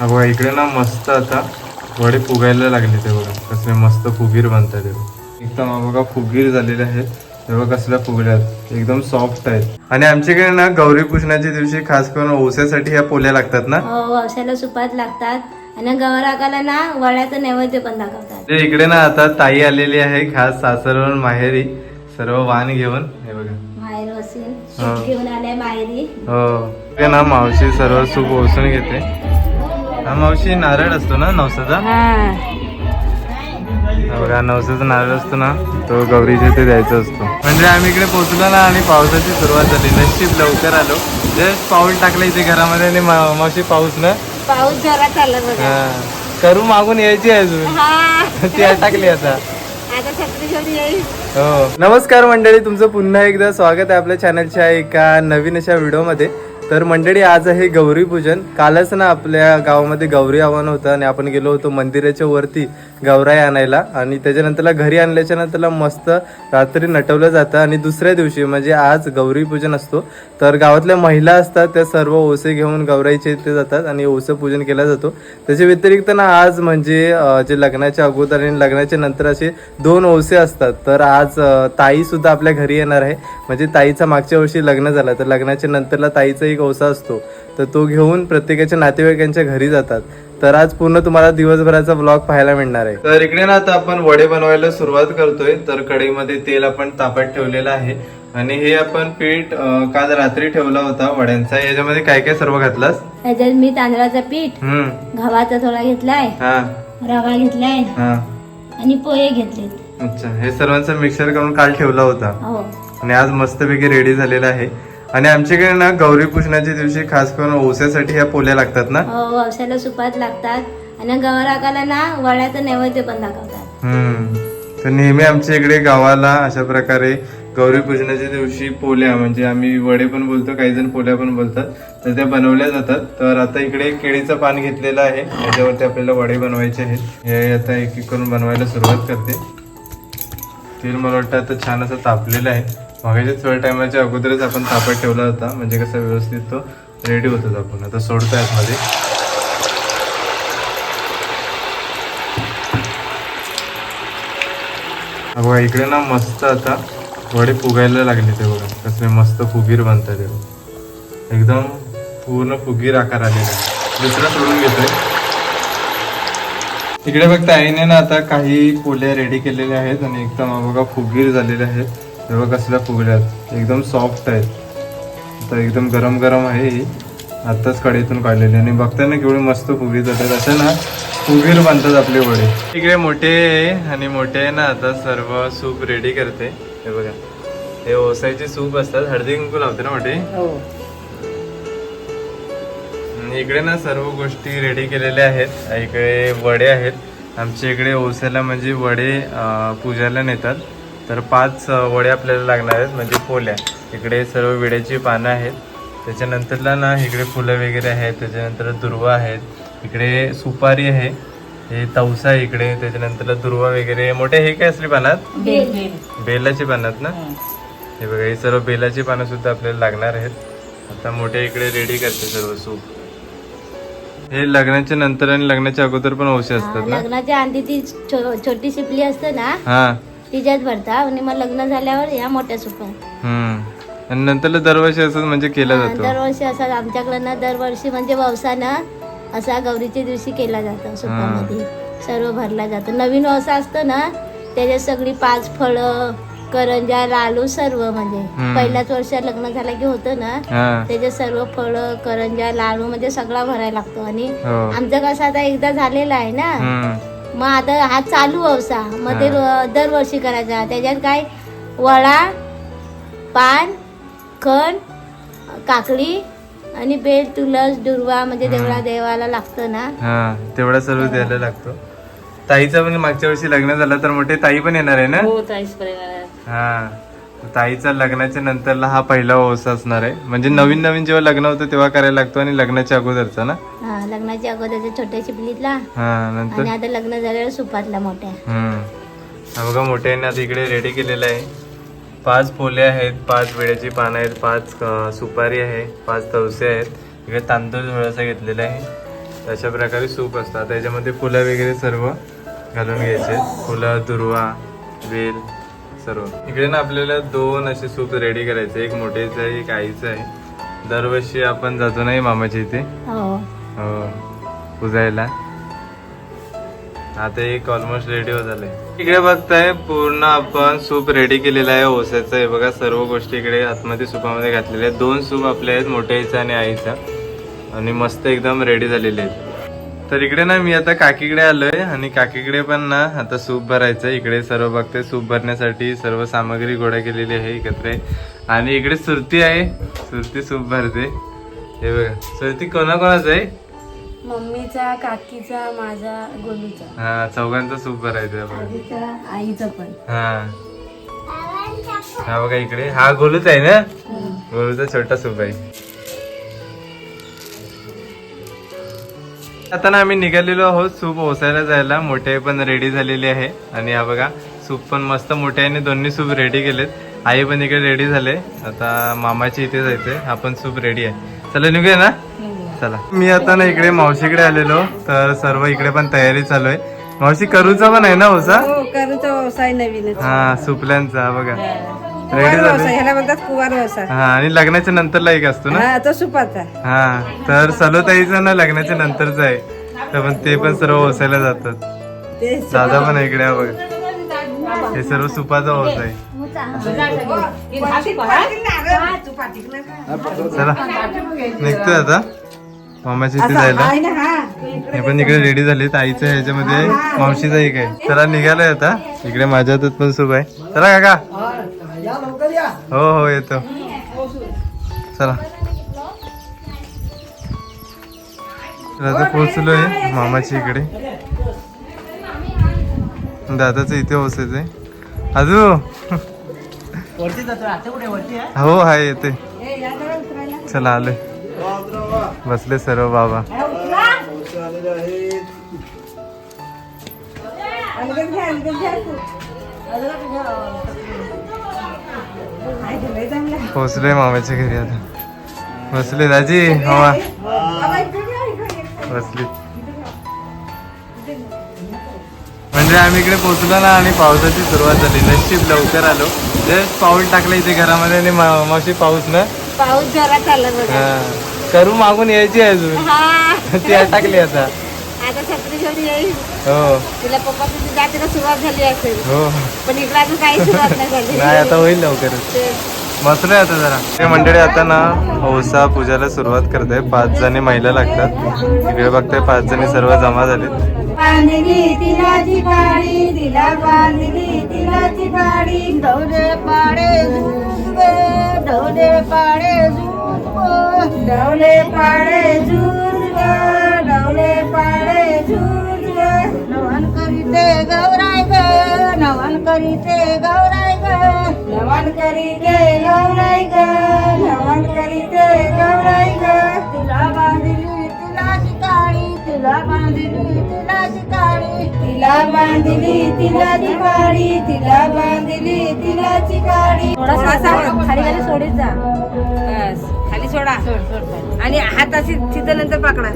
बघा इकडे ना मस्त आता वडे फुगायला लागले ते बघा. कसले मस्त फुगीर बनतात ते बघा. एकदम बघा फुगीर झालेले आहेत. ते बघा कसल्या फुगल्यात एकदम सॉफ्ट आहेत. आणि आमच्याकडे ना गौरी पूजनाच्या दिवशी खास करून ओसासाठी ह्या पोल्या लागतात ना. हो वळसाला सुपात लागतात. आणि गौराकाला ना वड्याचं नैवेद्य पण दाखवतात. ते इकडे ना आता ताई आलेली आहे खास सासरवरून माहेरी. सर्व वाण घेऊन हे बघा. माहेर घेऊन आले माहेरी. हो. ना मावशी सर्व सूप ओसून घेते. मावशी नारळ असतो ना नवसाचा? हा. बघा नवसाचा नारळ असतो ना तो गौरीच्या इथे द्यायचा असतो. म्हणजे आम्ही इकडे पोहोचलो ना आणि पावसाची सुरुवात झाली. नशीब लवकर आलो. जस्ट पाऊल टाकलं इथे घरामध्ये आणि मावशी पाऊस ना? पाऊस बघा. हा. करू मागून यायची अजून. हा. ती अटकली आता. हो. नमस्कार मंडळी तुमचं पुन्हा एकदा स्वागत आहे आपल्या चॅनलच्या एका नवीन अशा व्हिडिओमध्ये तर मंडळी आज आहे गौरी पूजन. कालच ना आपल्या गावामध्ये गौरी आव्हान होतं आणि आपण गेलो होतो मंदिराच्या वरती गौराई आणायला. आणि त्याच्यानंतरला घरी आणल्याच्या नंतरला मस्त रात्री नटवलं जातं. आणि दुसऱ्या दिवशी म्हणजे आज गौरी पूजन असतो. तर गावातल्या महिला असतात त्या सर्व ओसे घेऊन गौराईचे इथे जातात आणि ओसं पूजन केला जातो. त्याच्या व्यतिरिक्त ना आज म्हणजे जे लग्नाच्या अगोदर आणि लग्नाच्या नंतर असे दोन ओसे असतात. तर आज ताई सुद्धा आपल्या घरी येणार आहे. म्हणजे ताईचा मागच्या वर्षी लग्न झालं. तर लग्नाच्या नंतरला ताईचं एक ओसा असतो. तर तो घेऊन प्रत्येकाच्या नातेवाईकांच्या घरी जातात. तर आज पूर्ण तुम्हाला दिवसभराचा ब्लॉग पाहायला मिळणार आहे. तर इकडे ना आता आपण वडे बनवायला सुरुवात करतोय. तर कढईमध्ये तेल आपण तापत ठेवलेलं आहे. आणि हे आपण पीठ काल रात्री ठेवला होता वड्यांचा. याच्यामध्ये काय काय सर्व घातलास? त्याच्यात मी तांदळाचं पीठ हम्म. गव्हाचा थोडा घेतलाय हा. रवा घेतलाय हा. आणि पोहे घेतलेत. अच्छा. हे सर्वांचं मिक्सर करून काल ठेवला होता. हो. आणि आज मस्तपैकी रेडी झालेला आहे. आणि आमच्याकडे ना गौरी पूजनाच्या दिवशी खास करून ओसासाठी ह्या पोल्या लागतात ना? हो सुपात लागतात. आणि गौराकाला ना वड्याचं नैवेद्य पण दाखवतात. हम्म. तर नेहमी आमच्या इकडे गावाला अशा प्रकारे गौरी पूजनाच्या दिवशी पोल्या म्हणजे आम्ही वडे पण बोलतो काही जण पोल्या पण बोलतात. तर त्या बनवल्या जातात. तर आता इकडे केळीचं पान घेतलेलं आहे. याच्यावरती आपल्याला वडे बनवायचे आहेत. हे आता एक एक करून बनवायला सुरुवात करते. तेल मला वाटतं आता छान असं तापलेलं आहे. मगाच्या थोड्या टायमाच्या अगोदरच आपण तापत ठेवला होता. म्हणजे कसं व्यवस्थित तो रेडी होतो आपण आता सोडतो आतमध्ये. बघा इकडे ना मस्त आता वडे फुगायला लागले ते बघा. कसले मस्त फुगीर बनतात ते बघा. एकदम पूर्ण फुगीर आकार आलेला आहे. दुसरा सोडून घेतोय. इकडे फक्त आईने ना आता काही पोल्या रेडी केलेल्या आहेत आणि एकदम बघा फुगीर झालेले आहेत. हे बघा कसल्या फुगल्यात एकदम सॉफ्ट आहेत आता एकदम गरम गरम आहे ही. आताच कढईतून काढलेली आणि बघताना केवढे मस्त फुगीर जातात. असं ना फुगीर बनतात आपले वडे. इकडे मोठे आहे आणि मोठे आहे ना आता सर्व सूप रेडी करते. हे बघा. हे ओसायचे सूप असतात. हळदी कुंकू लावते ना मोठे. आणि इकडे ना सर्व गोष्टी रेडी केलेल्या आहेत. इकडे वडे आहेत. आमच्या इकडे ओसायला म्हणजे वडे अं, पूजायला नेतात. तर पाच अं, वडे आपल्याला लागणार आहेत म्हणजे पोल्या. इकडे सर्व विड्याची पानं आहेत. त्याच्यानंतरला ना इकडे फुलं वगैरे आहेत त्याच्यानंतर दुर्वा आहेत. इकडे सुपारी आहे हे तवसा आहे इकडे त्याच्यानंतर दुर्वा वगैरे. मोठे हे काय असली पानात? बेलाची पानात ना? हे. बघा हे सर्व बेलाची पानं सुद्धा आपल्याला लागणार आहेत. आता मोठे इकडे रेडी करते सर्व सूप. हे लग्नाच्या नंतर आणि लग्नाच्या अगोदर पण औषध असतात ना? लग्नाच्या आधी ती छो- छोटी शिपली असते ना? हा. तिच्यात भरता आणि मग लग्न झाल्यावर या मोठ्या हम्म. आणि नंतर दरवर्षी असं म्हणजे केला जातो. दरवर्षी असा आमच्याकडं ना दरवर्षी म्हणजे ववसानं असा गौरीच्या दिवशी केला जातो सुपामध्ये. सर्व भरला जातो. नवीन ववसा असतो ना त्याच्यात सगळी पाच फळं करंजा लालू सर्व म्हणजे. पहिल्याच वर्षात लग्न झालं की होतं ना त्याच्यात सर्व फळं करंजा लाडू म्हणजे सगळा भरायला लागतो. आणि हो. आमचं कसं आता एकदा झालेलं आहे ना मग आता हा चालू व्यवसा मग ते दरवर्षी करायचा. त्याच्यात काय? वडा पान खण काकडी आणि बेल तुळस दुर्वा म्हणजे देवळा देवाला लागतं ना. हा तेवढा सर्व द्यायला लागतो. ताईचं पण मागच्या वर्षी लग्न झालं तर मोठे ताई पण येणार आहे ना? हो, हा. ताईचा लग्नाच्या नंतरला हा पहिला ओसा असणार आहे. म्हणजे नवीन नवीन जेव्हा लग्न होतं तेव्हा करायला लागतो आणि लग्नाच्या अगोदरचा ना? हा. लग्नाच्या अगोदरच्या छोट्या शिपलीतला हा आणि आता लग्न झाल्यावर सुपातला मोठ्या. हा बघा मोठ्याने आता इकडे रेडी केलेलं आहे. पाच पोले आहेत पाच विड्याची पानं आहेत पाच सुपारी आहे पाच तवसे आहेत. इकडे तांदूळ थोडासा घेतलेला आहे. अशा प्रकारे सूप असतात. त्याच्यामध्ये फुलं वगैरे सर्व घालून घ्यायचे. फुलं दुर्वा वेल सर्व. इकडे ना आपल्याला दोन असे सूप रेडी करायचे. एक मोठेचं आहे एक आईचं आहे. दरवर्षी आपण जातो नाही मामाच्या इथे? हो. हो पुजायला. आता एक ऑलमोस्ट रेडी हो झालंय इकडे बघताय पूर्ण आपण सूप रेडी केलेला आहे ओस्याचं आहे. बघा सर्व गोष्टी इकडे आतमध्ये सुपामध्ये घातलेल्या आहेत. दोन सूप आपले आहेत मोठ्या आईचा आणि आईचा. आणि मस्त एकदम रेडी झालेले आहेत. तर इकडे ना मी आता काकीकडे आलोय. आणि काकीकडे पण ना आता सूप भरायचं इकडे सर्व बघते सूप भरण्यासाठी सर्व सामग्री गोळा केलेली आहे एकत्र. आणि इकडे सुरती आहे. सुरती सूप भरते. हे बघा सुरती कोणाकोणाचं आहे? मम्मीचा काकीचा माझा गोलूचा. हा चौघांचा सूप भरायचं आजीचा आईचा पण. हा. हा बघा इकडे. हा गोलूच आहे ना? गोलूचा छोटा सूप आहे. आता ना आम्ही निघालेलो आहोत सूप ओसायला जायला. मोठे पण रेडी झालेले आहे. आणि हा बघा सूप पण मस्त मोठे आहे आणि दोन्ही सूप रेडी केलेत. आई पण इकडे रेडी झाले. आता मामाची इथे जायचंय. आपण सूप रेडी आहे. चला निघूया ना? चला मी आता ना इकडे मावशीकडे आलेलो तर सर्व इकडे पण तयारी चालू आहे मावशी करूचा पण आहे ना ओसा हो करूचा व्यवसाय नवीनच हा सुपल्यांचा हा बघा रेडी झाले हा आणि लग्नाच्या नंतरला एक असतो ना हा तो सुपाचा हा तर सलोताईचा ना लग्नाच्या नंतरचा आहे तर पण ते पण सर्व ओसायला जातात ते दादा पण इकडे बघा हे सर्व सुपाचा ओस आहे चला निघतोय आता मामाच्या इथे जायला. आहे हा. पण इकडे रेडी झाले आईचं ह्याच्यामध्ये मावशीचा एक आहे. चला निघालोय आता. इकडे माझ्या हातात पण सूप आहे. चला काका. हो हो येतो. चला. आता पोहोचलोय मामाची इकडे. दादाचं इथे आहे अजू हो हाय येते. चला आलोय. बसले सर्व बाबा. पोहोचलोय मामाच्या घरी आता बसले दाजी हवा. बसली म्हणजे आम्ही इकडे पोहोचलो ना आणि पावसाची सुरुवात झाली नशीब लवकर आलो जस्ट पाऊल टाकलं इथे घरामध्ये आणि मावशी पाऊस ना पाऊस जरा होता हा. करू मागून यायची आहे अजून. हा. ती अटकली आता. आता छत्री घेऊन येईल. हो. तिला पप्पा तुझी जातीला सुरुवात झाली असेल. हो. पण इकडे अजून काही सुरुवात नाही झाली. नाही आता होईल लवकरच. ते बसलोय आता जरा. ते मंडळी आता ना औसा पूजाला सुरुवात करते. पाच जणी महिला लागतात. इकडे बघताय पाच जणी सर्व जमा झालेत. बांधली तिलाची काडी तिला बांधली तिलाची काडी डोले पाडे झुंजवे डोले पाडे डोले पाडे झुंजवे डोले पाडे झुंजवे नवन करीते गौराय ग नवन करीते गौराय ग. नवन करीते गौराय ग नवन करीते गौराय ग. तिला बांधली तिला बांधली तिलाची काडी तिला बांधली तिलाची काडी तिला बांधली तिलाची काडी थोडासा खाली खाली सोडीत जा. बस खाली सोडा. आणि हात अशी तिथं नंतर पकडा.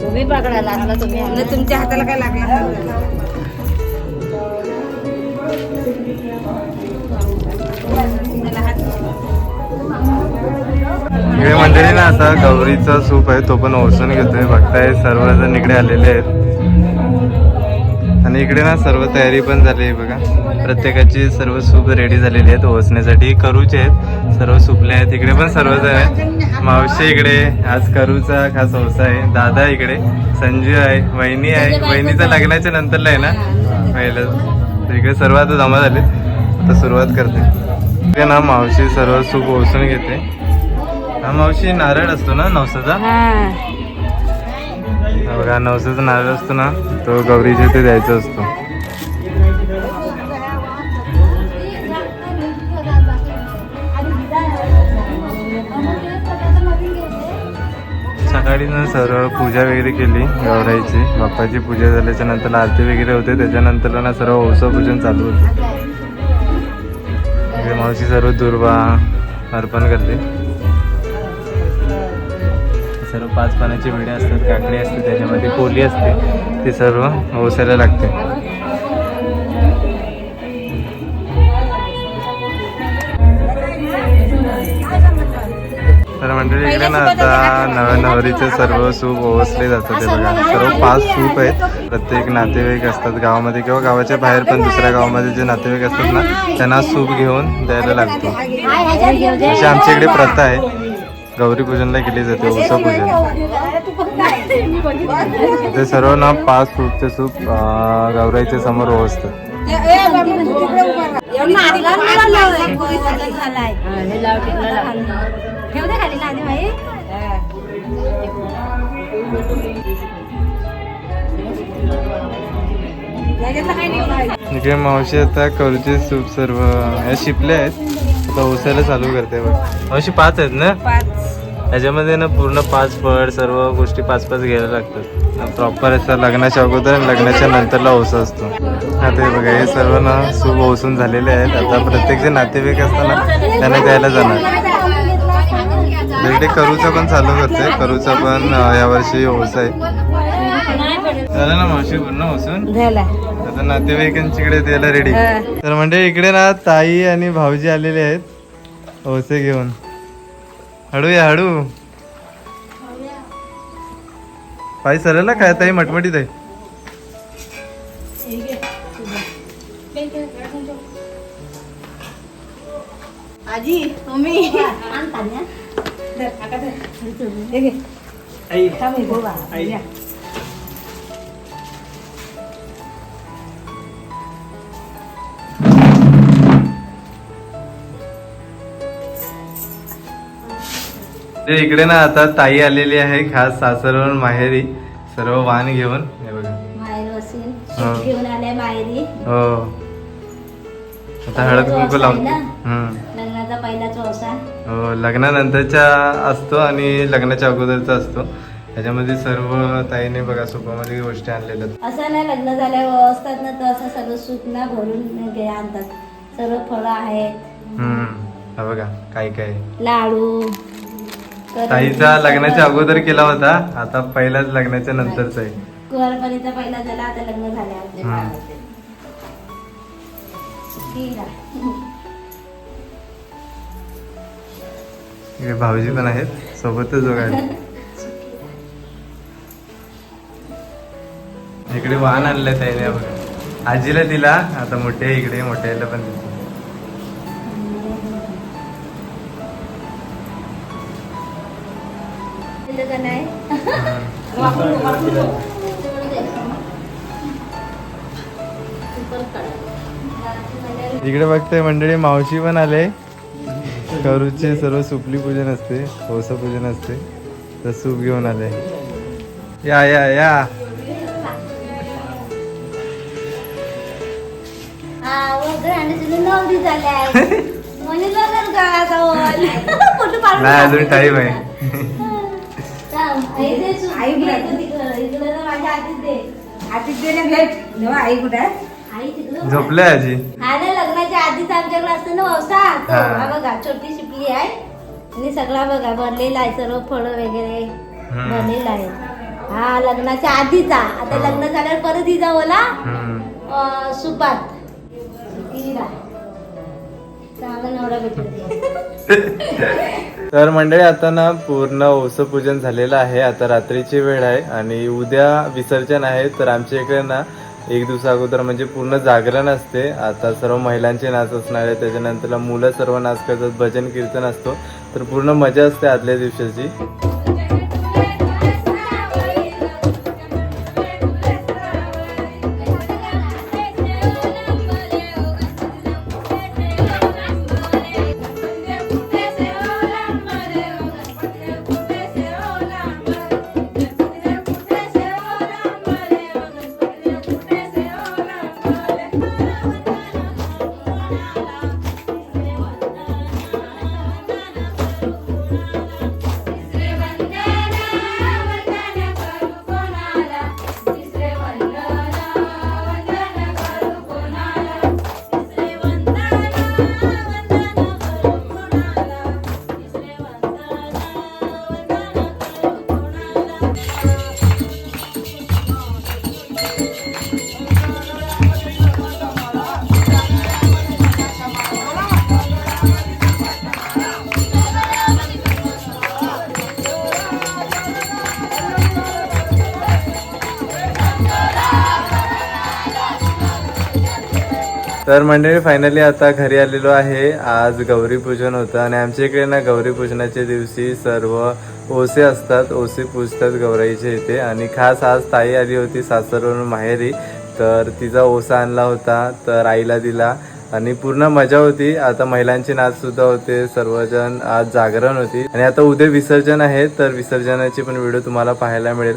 तुम्ही पकडायला लागला तुम्ही. तुमच्या हाताला काय लागला? इकडे म्हणते ना आता गौरीचा सूप आहे तो पण ओसून घेतोय. बघताय सर्वजण इकडे आलेले आहेत. आणि इकडे ना सर्व तयारी पण झाली आहे बघा. प्रत्येकाची सर्व सूप रेडी झालेली आहेत ओसण्यासाठी. करूचे आहेत सर्व सुपले आहेत. इकडे पण सर्वजण आहेत. मावशी इकडे आज करूचा खास ओसा आहे. दादा इकडे संजू आहे वहिनी आहे. वहिनीचा लग्नाच्या नंतरला आहे ना? पहिलं. इकडे सर्व आता जमा झाले आता सुरुवात करते. ना मावशी सर्व सूप ओसून घेते. हा मावशी नारळ असतो ना नवसाचा? हा. बघा नवसाचा नारळ असतो ना तो गौरीच्या इथे द्यायचा असतो. सकाळी ना सर्व पूजा वगैरे केली गौराईची. बाप्पाची पूजा झाल्याच्यानंतर आरती वगैरे होते त्याच्यानंतर ना सर्व औसा पूजन चालू होते. मावशी सर्व दुर्वा अर्पण करते. सर्व पाच पानाची विडे असतात काकडी असते त्याच्यामध्ये पोली असते ते सर्व ओसायला लागते. तर मंडळी इकडे ना आता नव्या नवरीचे सर्व सूप ओवसले जातात ते बघा. सर्व पाच सूप आहेत. प्रत्येक नातेवाईक असतात गावामध्ये किंवा गावाच्या बाहेर पण दुसऱ्या गावामध्ये जे नातेवाईक असतात ना त्यांना सूप घेऊन द्यायला लागतो. अशी आमच्या इकडे प्रथा आहे. गौरी पूजनला केली जाते ओसा पूजन. ते सर्व ना पाच सूपचे सूप गौराईच्या समोर आधी बाई. इकडे मावशी आता करूचे सूप सर्व या शिपले आहेत आता ओसायला चालू करते बघ. मावशी पाच आहेत ना? पाच याच्यामध्ये ना पूर्ण पाच फळ सर्व गोष्टी पाच पाच घ्यायला लागतात. प्रॉपर असं लग्नाच्या अगोदर आणि लग्नाच्या नंतरला ओसा असतो. आता हे बघा हे सर्व ना सूप ओसून झालेले आहेत. आता प्रत्येक जे नातेवाईक असतात ना त्यांना द्यायला जाणार. इकडे करूचा पण चालू करतोय. करूचा पण यावर्षी ओसा आहे. झालं ना मावशी पूर्ण ओसून? झाला. आता नातेवाईकांच्याकडे द्यायला रेडी. तर म्हणजे इकडे ना ताई आणि भाऊजी आलेले आहेत. ओसे घेऊन. हळू. या हळू पाय सरळ ना काय ताई मटमटीत आहे. आजी मम्मी. ते इकडे ना आता ताई आलेली आहे खास सासरवरून माहेरी. सर्व वाण घेऊन. हे बघा. माहेर वसील हा. घेऊन आले माहेरी. हो. आता हळद कुंकू लावतो हम्म. लग्नाचा पहिला चौसा हो लग्नानंतरचा असतो आणि लग्नाच्या अगोदरचा असतो. त्याच्यामध्ये सर्व ताईने बघा सोपामध्ये गोष्टी आणलेल्या आहेत. असं नाही लग्न झाल्यावर असतात ना तर असं सगळं सूप ना भरून घे आणतात. सर्व फळं आहेत. हम्म. हा बघा काय काय लाडू. ताईचा लग्नाच्या. अगोदर केला होता. आता पहिलाच लग्नाच्या नंतरचा आहे. कुंवारपणीचा पहिला झाला आता लग्न भाऊजी पण आहेत. सोबतच इकडे वाहन आणलंय ताईने. आजीला दिला. आता मोठे आहे इकडे मोठ्याला पण दिलं. इकडे बघते मंडळी मावशी पण आले करूचे सर्व सुपली पूजन असते ओसा पूजन असते तर सूप घेऊन आले या या या हा म्हणजे नाही अजून. टाईम आहे आधीच दे आदित्यने भेट. जेव्हा आई कुठे झोपले आजी. हा ना लग्नाच्या आधीच आमच्याकडे असतं ना वसा तो हा. हा बघा छोटी शिपली आहे. आणि सगळा बघा भरलेला आहे सर्व फळं वगैरे. भरलेला आहे. हा लग्नाच्या आधीचा. आता लग्न झाल्यावर परत ही हम्म. अं, सुपात. चांगला नवरा भेटला. तर मंडळी आता ना पूर्ण ओसं पूजन झालेलं आहे. आता रात्रीची वेळ आहे आणि उद्या विसर्जन आहे. तर आमच्या इकडे ना एक दिवसा अगोदर म्हणजे पूर्ण जागरण असते. आता सर्व महिलांचे नाच असणार आहे. त्याच्यानंतर मुलं सर्व नाच करतात भजन कीर्तन असतो. तर पूर्ण मजा असते आदल्या दिवसाची. तर मंडळी फायनली आता घरी आलेलो आहे. आज गौरी पूजन होतं आणि आमच्या इकडे ना गौरी पूजनाच्या दिवशी सर्व ओसे असतात. ओसे पूजतात गौराईच्या इथे. आणि खास आज ताई आली होती सासरवरून माहेरी. तर तिचा ओसा आणला होता तर आईला दिला. आणि पूर्ण मजा होती. आता महिलांचे नाच सुद्धा होते. सर्वजण आज जागरण होती. आणि आता उद्या विसर्जन आहे तर विसर्जनाची पण व्हिडिओ तुम्हाला पाहायला मिळेल.